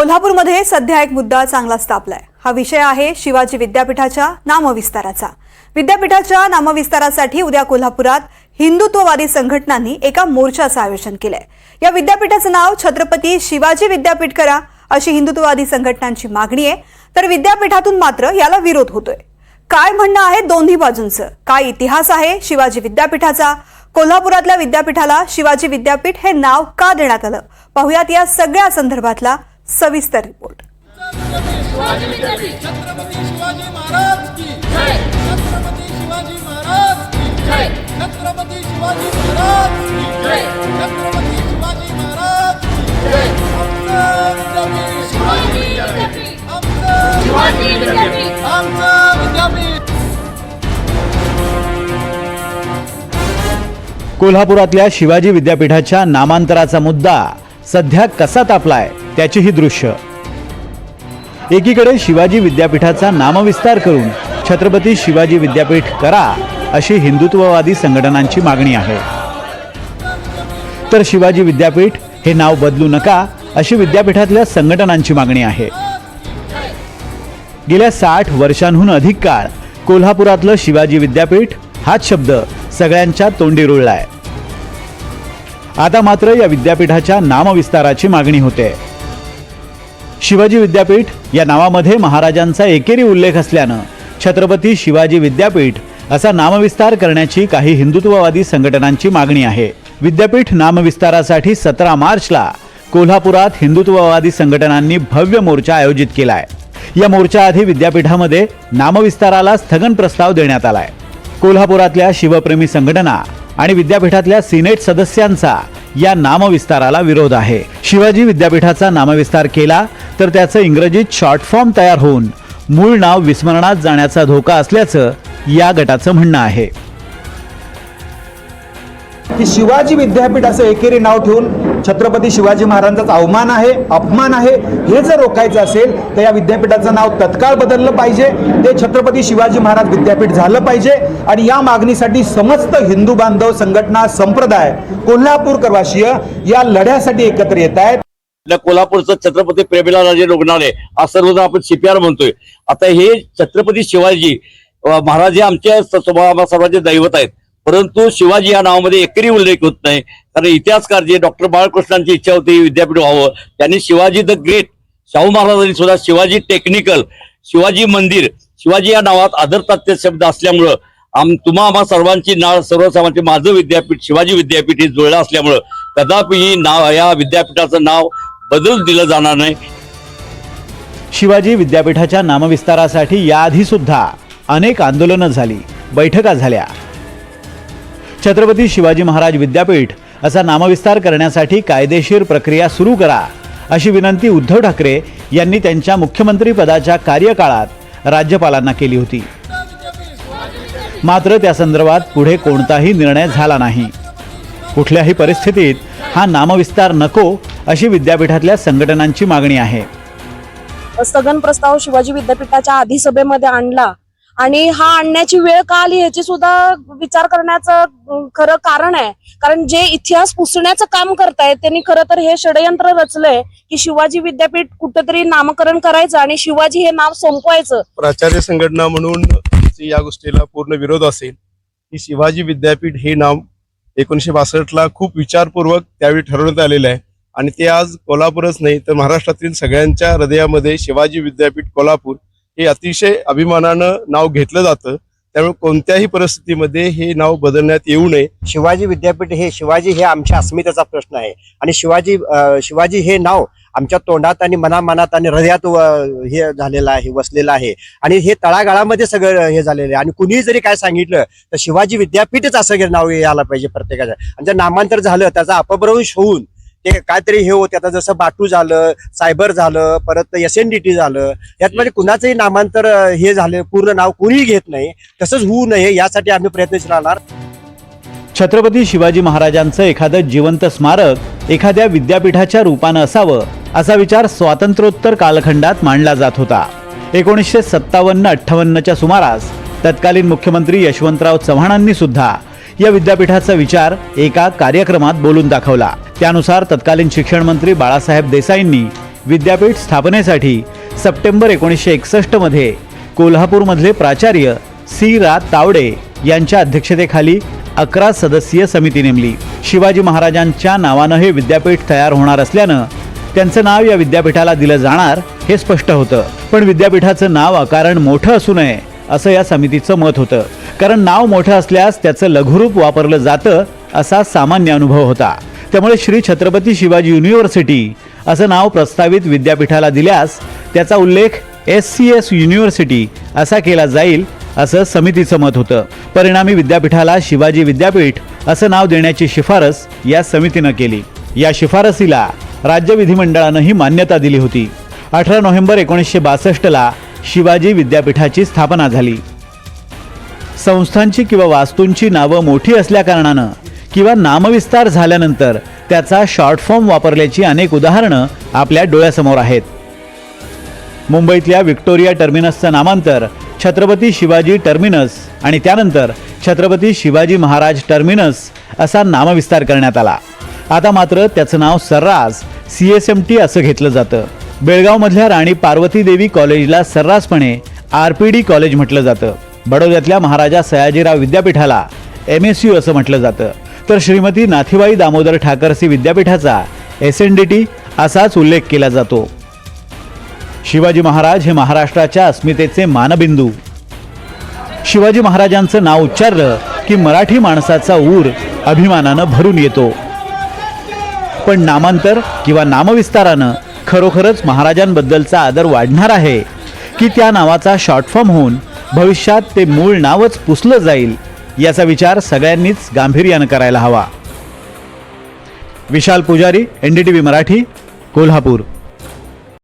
कोल्हापूरमध्ये सध्या एक मुद्दा चांगलाच तापलाय हा विषय आहे शिवाजी विद्यापीठाच्या नामविस्ताराचा. विद्यापीठाच्या नामविस्तारासाठी उद्या कोल्हापुरात हिंदुत्ववादी संघटनांनी एका मोर्चाचं आयोजन केलंय. या विद्यापीठाचं नाव छत्रपती शिवाजी विद्यापीठ करा अशी हिंदुत्ववादी संघटनांची मागणी आहे. तर विद्यापीठातून मात्र याला विरोध होतोय. काय म्हणणं आहे दोन्ही बाजूंचं? काय इतिहास आहे शिवाजी विद्यापीठाचा? कोल्हापुरातल्या विद्यापीठाला शिवाजी विद्यापीठ हे नाव का देण्यात आलं? पाहुयात या सगळ्या संदर्भातला सविस्तर रिपोर्ट. कोल्हापुरातल्या शिवाजी विद्यापीठाच्या नामांतराचा मुद्दा सध्या कसा तापलाय? त्याची ही दृश्य. एकीकडे शिवाजी विद्यापीठाचा नामविस्तार करून छत्रपती शिवाजी विद्यापीठ करा अशी हिंदुत्ववादी संघटनांची मागणी आहे. तर शिवाजी विद्यापीठ हे नाव बदलू नका अशी विद्यापीठातल्या संघटनांची मागणी आहे. गेल्या साठ वर्षांहून अधिक काळ कोल्हापुरातलं शिवाजी विद्यापीठ हाच शब्द सगळ्यांच्या तोंडी रुळलाय. आता मात्र या विद्यापीठाच्या नामविस्ताराची मागणी होते. शिवाजी विद्यापीठ या नावामध्ये महाराजांचा एकेरी उल्लेख असल्यानं छत्रपती शिवाजी विद्यापीठ असा नामविस्तार करण्याची काही हिंदुत्ववादी संघटनांची मागणी आहे. विद्यापीठ नामविस्तारासाठी सतरा मार्चला कोल्हापुरात हिंदुत्ववादी संघटनांनी भव्य मोर्चा आयोजित केलाय. या मोर्चाआधी विद्यापीठामध्ये नामविस्ताराला स्थगन प्रस्ताव देण्यात आलाय. कोल्हापुरातल्या शिवप्रेमी संघटना आणि विद्यापीठातल्या सिनेट सदस्यांचा या नामविस्ताराला विरोध आहे. शिवाजी विद्यापीठाचा नामविस्तार केला तर त्याचं इंग्रजीत शॉर्ट फॉर्म तयार होऊन मूळ नाव विस्मरणात जाण्याचा धोका असल्याचं या गटाचं म्हणणं आहे. की शिवाजी विद्यापीठ असं एकेरी नाव ठेवून छत्रपती शिवाजी महाराजांचा अवमान आहे अपमान आहे हे जर रोखायचं असेल तर या विद्यापीठाचं नाव तत्काळ बदललं पाहिजे. ते छत्रपती शिवाजी महाराज विद्यापीठ झालं पाहिजे. आणि या मागणीसाठी समस्त हिंदू बांधव संघटना संप्रदाय कोल्हापूरकरवासीय या लढ्यासाठी एकत्र येत आहेत. आपल्या कोल्हापूरचं छत्रपती प्रेमीला राजे रुग्णालय आज सर्वजण आपण सीपीआर म्हणतोय. आता हे छत्रपती शिवाजी महाराज हे आमच्या सर्वांचे दैवत आहेत. परंतु शिवाजी या नावामध्ये एकरी उल्लेख होत नाही. कारण इतिहासकार जे डॉक्टर बाळकृष्णांची इच्छा होती विद्यापीठ व्हावं. त्यांनी शिवाजी द ग्रेट शाहू महाराजांनी सुद्धा शिवाजी टेक्निकल शिवाजी मंदिर शिवाजी या नावात आदरतात्य शब्द असल्यामुळं आम तुम्हा आम्हा सर्वांची नाळ सर्वसामांची माझं विद्यापीठ शिवाजी विद्यापीठ हे जुळलं असल्यामुळं कदापि ही नाव या विद्यापीठाचं नाव बदल दिलं जाणार नाही. शिवाजी विद्यापीठाच्या नामविस्तारासाठी याआधी सुद्धा अनेक आंदोलनं झाली बैठका झाल्या. छत्रपती शिवाजी महाराज विद्यापीठ असा नामविस्तार करण्यासाठी कायदेशीर प्रक्रिया सुरू करा अशी विनंती उद्धव ठाकरे यांनी त्यांच्या मुख्यमंत्रीपदाच्या कार्यकाळात राज्यपालांना केली होती. मात्र त्या संदर्भात पुढे कोणताही निर्णय झाला नाही. कुठल्याही परिस्थितीत हा नामविस्तार नको अशी विद्यापीठातल्या संघटनांची मागणी आहे. स्थगन प्रस्ताव शिवाजी विद्यापीठाच्या आधी सभेमध्ये आणला आणि हा आणण्याची वेळ का आली याची सुद्धा विचार करण्याचं खरं कारण आहे. कारण जे इतिहास पुसण्याचं काम करतायत त्यांनी खरं तर हे षडयंत्र रचलंय की शिवाजी विद्यापीठ कुठंतरी नामकरण करायचं आणि शिवाजी हे नाव संपवायचं. प्राचार्य संघटना म्हणून या गोष्टीला पूर्ण विरोध असेल की शिवाजी विद्यापीठ हे नाव एकोणीशे बासष्टला खूप विचारपूर्वक त्यावेळी ठरवण्यात आलेलं आहे. आणि ते आज कोल्हापूरच नाही तर महाराष्ट्रातील सगळ्यांच्या हृदयामध्ये शिवाजी विद्यापीठ कोल्हापूर हे अतिशय अभिमानानं नाव घेतलं जातं. त्यामुळे कोणत्याही परिस्थितीमध्ये हे नाव बदलण्यात येऊ नये. शिवाजी विद्यापीठ हे शिवाजी हे आमच्या अस्मितेचा प्रश्न आहे. आणि शिवाजी शिवाजी हे नाव आमच्या तोंडात आणि मनामनात आणि हृदयात हे झालेलं आहे वसलेलं आहे. आणि हे तळागाळामध्ये सगळं हे झालेलं आहे. आणि कुणीही जरी काय सांगितलं तर शिवाजी विद्यापीठच असं हे नाव यायला पाहिजे प्रत्येकाचं. आणि जर नामांतर झालं त्याचा अपभ्रंश होऊन ते काहीतरी हे होते. आता जसं बाटू झालं सायबर झालं परत एस एन डी टी झालं. यात म्हणजे कुणाचंही नामांतर हे झालं पूर्ण नाव कुणीही घेत नाही. तसंच होऊ नये यासाठी आम्ही प्रयत्नशील राहणार. छत्रपती शिवाजी महाराजांचं एखादं जिवंत स्मारक एखाद्या विद्यापीठाच्या रूपानं असावं असा विचार स्वातंत्र्योत्तर कालखंडात मांडला जात होता. एकोणीसशे सत्तावन्न अठ्ठावन्नच्या सुमारास तत्कालीन मुख्यमंत्री यशवंतराव चव्हाणांनी सुद्धा या विद्यापीठाचा विचार एका कार्यक्रमात बोलून दाखवला. त्यानुसार तत्कालीन शिक्षण मंत्री बाळासाहेब देसाईंनी विद्यापीठ स्थापनेसाठी सप्टेंबर एकोणीसशे एकसष्टमध्ये कोल्हापूरमधले प्राचार्य सी रा तावडे यांच्या अध्यक्षतेखाली अकरा सदस्यीय समिती नेमली. शिवाजी महाराजांच्या नावानं हे विद्यापीठ तयार होणार असल्यानं त्यांचं नाव या विद्यापीठाला दिलं जाणार हे स्पष्ट होतं. पण विद्यापीठाचं नाव अकारण मोठं असू नये असं या समितीचं मत होतं. कारण नाव मोठं असल्यास त्याचं लघुरूप वापरलं जातं असा सामान्य अनुभव होता. त्यामुळे श्री छत्रपती शिवाजी युनिव्हर्सिटी असं नाव प्रस्तावित विद्यापीठाला दिल्यास त्याचा उल्लेख एस सी एस युनिव्हर्सिटी असा केला जाईल असं समितीचं मत होतं. परिणामी विद्यापीठाला शिवाजी विद्यापीठ असं नाव देण्याची शिफारस या समितीनं केली. या शिफारसीला राज्य विधिमंडळानंही मान्यता दिली होती. अठरा नोव्हेंबर एकोणीसशे बासष्टला शिवाजी विद्यापीठाची स्थापना झाली. संस्थांची किंवा वास्तूंची नावं मोठी असल्याकारणानं किंवा नामविस्तार झाल्यानंतर त्याचा शॉर्ट फॉर्म वापरल्याची अनेक उदाहरणं आपल्या डोळ्यासमोर आहेत. मुंबईतल्या विक्टोरिया टर्मिनसचं नामांतर छत्रपती शिवाजी टर्मिनस आणि त्यानंतर छत्रपती शिवाजी महाराज टर्मिनस असा नामविस्तार करण्यात आला. आता मात्र त्याचं नाव सर्रास सी एस एम टी असं घेतलं जातं. बेळगावमधल्या राणी पार्वती देवी कॉलेजला सर्रासपणे आर पी डी कॉलेज म्हटलं जातं. बडोद्यातल्या महाराजा सयाजीराव विद्यापीठाला एम एस यू असं म्हटलं जातं. तर श्रीमती नाथीबाई दामोदर ठाकरसी विद्यापीठाचा एस एन डी टी असाच उल्लेख केला जातो. शिवाजी महाराज हे महाराष्ट्राच्या अस्मितेचे मानबिंदू. शिवाजी महाराजांचं नाव उच्चारलं की मराठी माणसाचा ऊर अभिमानानं भरून येतो. पण नामांतर किंवा नामविस्तारानं खरोखरच महाराजांबद्दलचा आदर वाढणार आहे की त्या नावाचा शॉर्ट फॉर्म होऊन भविष्यात ते मूळ नावच पुसलं जाईल याचा विचार सगळ्यांनीच गांभीर्यानं करायला हवा. विशाल पुजारी एनडीटीव्ही मराठी कोल्हापूर.